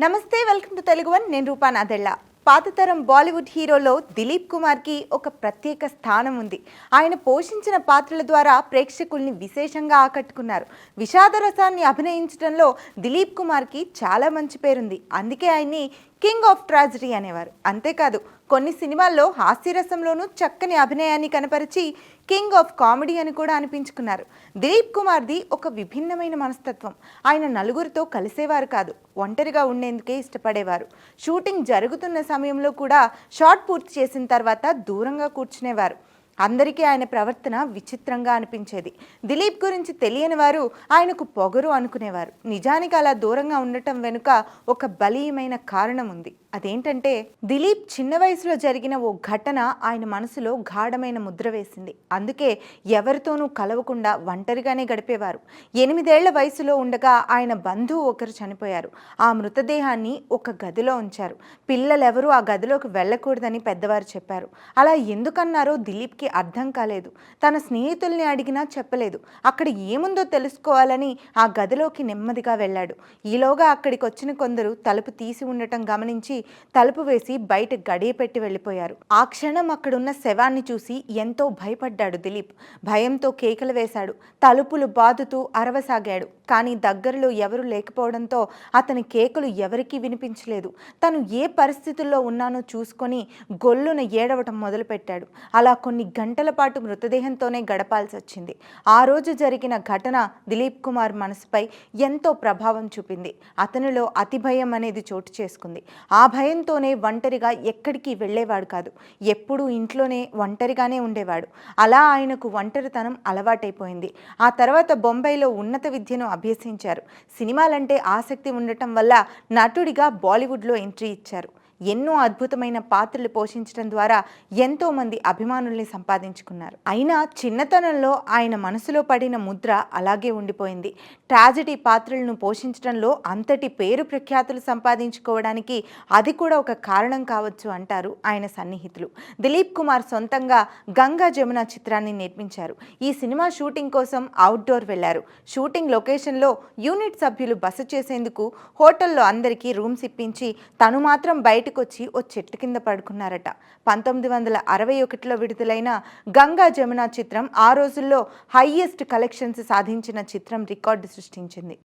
నమస్తే welcome to Telugu one. నేను రూపా నాదెళ్ళ. పాతతరం బాలీవుడ్ హీరోలో దిలీప్ కుమార్కి ఒక ప్రత్యేక స్థానం ఉంది. ఆయన పోషించిన పాత్రల ద్వారా ప్రేక్షకుల్ని విశేషంగా ఆకట్టుకున్నారు. విషాదరసాన్ని అభినయించడంలో దిలీప్ కుమార్కి చాలా మంచి పేరుంది. అందుకే ఆయన్ని కింగ్ ఆఫ్ ట్రాజడీ అనేవారు. అంతేకాదు కొన్ని సినిమాల్లో హాస్యరసంలోనూ చక్కని అభినయాన్ని కనపరిచి కింగ్ ఆఫ్ కామెడీ అని కూడా అనిపించుకున్నారు. దిలీప్ కుమార్ది ఒక విభిన్నమైన మనస్తత్వం. ఆయన నలుగురితో కలిసేవారు కాదు ఒంటరిగా ఉండేందుకే ఇష్టపడేవారు. షూటింగ్ జరుగుతున్న సమయంలో కూడా షాట్ పూర్తి చేసిన తర్వాత దూరంగా కూర్చునేవారు. అందరికీ ఆయన ప్రవర్తన విచిత్రంగా అనిపించేది. దిలీప్ గురించి తెలియని వారు ఆయనకు పొగరు అనుకునేవారు. నిజానికి అలా దూరంగా ఉండటం వెనుక ఒక బలీయమైన కారణం ఉంది. అదేంటంటే దిలీప్ చిన్న వయసులో జరిగిన ఓ ఘటన ఆయన మనసులో గాఢమైన ముద్ర వేసింది. అందుకే ఎవరితోనూ కలవకుండా ఒంటరిగానే గడిపేవారు. ఎనిమిదేళ్ళ వయసులో ఉండగా ఆయన బంధువు ఒకరు చనిపోయారు. ఆ మృతదేహాన్ని ఒక గదిలో ఉంచారు. పిల్లలెవరూ ఆ గదిలోకి వెళ్ళకూడదని పెద్దవారు చెప్పారు. అలా ఎందుకన్నారో దిలీప్కి అర్థం కాలేదు. తన స్నేహితుల్ని అడిగినా చెప్పలేదు. అక్కడ ఏముందో తెలుసుకోవాలని ఆ గదిలోకి నెమ్మదిగా వెళ్ళాడు. ఈలోగా అక్కడికి వచ్చిన కొందరు తలుపు తీసి ఉండటం గమనించి తలుపు వేసి బయట గడియ పెట్టి వెళ్ళిపోయారు. ఆ క్షణం అక్కడున్న శవాన్ని చూసి ఎంతో భయపడ్డాడు దిలీప్. భయంతో కేకలు వేశాడు. తలుపులు బాదుతూ అరవసాగాడు. కానీ దగ్గరలో ఎవరు లేకపోవడంతో అతని కేకలు ఎవరికీ వినిపించలేదు. తను ఏ పరిస్థితుల్లో ఉన్నానో చూసుకొని గొల్లున ఏడవటం మొదలుపెట్టాడు. అలా కొన్ని గంటల పాటు మృతదేహంతోనే గడపాల్సి వచ్చింది ఆ రోజు జరిగిన ఘటన దిలీప్ కుమార్ మనసుపై ఎంతో ప్రభావం చూపింది. అతనిలో అతి భయం అనేది చోటు చేసుకుంది. ఆ భయంతోనే ఒంటరిగా ఎక్కడికి వెళ్ళేవాడు కాదు. ఎప్పుడూ ఇంట్లోనే ఒంటరిగానే ఉండేవాడు. అలా ఆయనకు ఒంటరితనం అలవాటైపోయింది. ఆ తర్వాత బొంబాయిలో ఉన్నత విద్యను అభ్యసించారు. సినిమాలంటే ఆసక్తి ఉండటం వల్ల నటుడిగా బాలీవుడ్లో ఎంట్రీ ఇచ్చారు. ఎన్నో అద్భుతమైన పాత్రలు పోషించడం ద్వారా ఎంతోమంది అభిమానుల్ని సంపాదించుకున్నారు. అయినా చిన్నతనంలో ఆయన మనసులో పడిన ముద్ర అలాగే ఉండిపోయింది. ట్రాజడీ పాత్రలను పోషించడంలో అంతటి పేరు ప్రఖ్యాతులు సంపాదించుకోవడానికి అది కూడా ఒక కారణం కావచ్చు అంటారు ఆయన సన్నిహితులు. దిలీప్ కుమార్ సొంతంగా గంగా జమున చిత్రాన్ని నిర్మించారు. ఈ సినిమా షూటింగ్ కోసం అవుట్డోర్ వెళ్ళారు. షూటింగ్ లొకేషన్లో యూనిట్ సభ్యులు బస చేసేందుకు హోటల్లో అందరికీ రూమ్స్ ఇప్పించి తను మాత్రం బయట బయటకు వచ్చి ఓ చెట్టు కింద పడుకున్నారట. పంతొమ్మిది వందల అరవై ఒకటిలో విడుదలైన గంగా జమున చిత్రం ఆ రోజుల్లో హైయెస్ట్ కలెక్షన్స్ సాధించిన చిత్రం రికార్డు సృష్టించింది.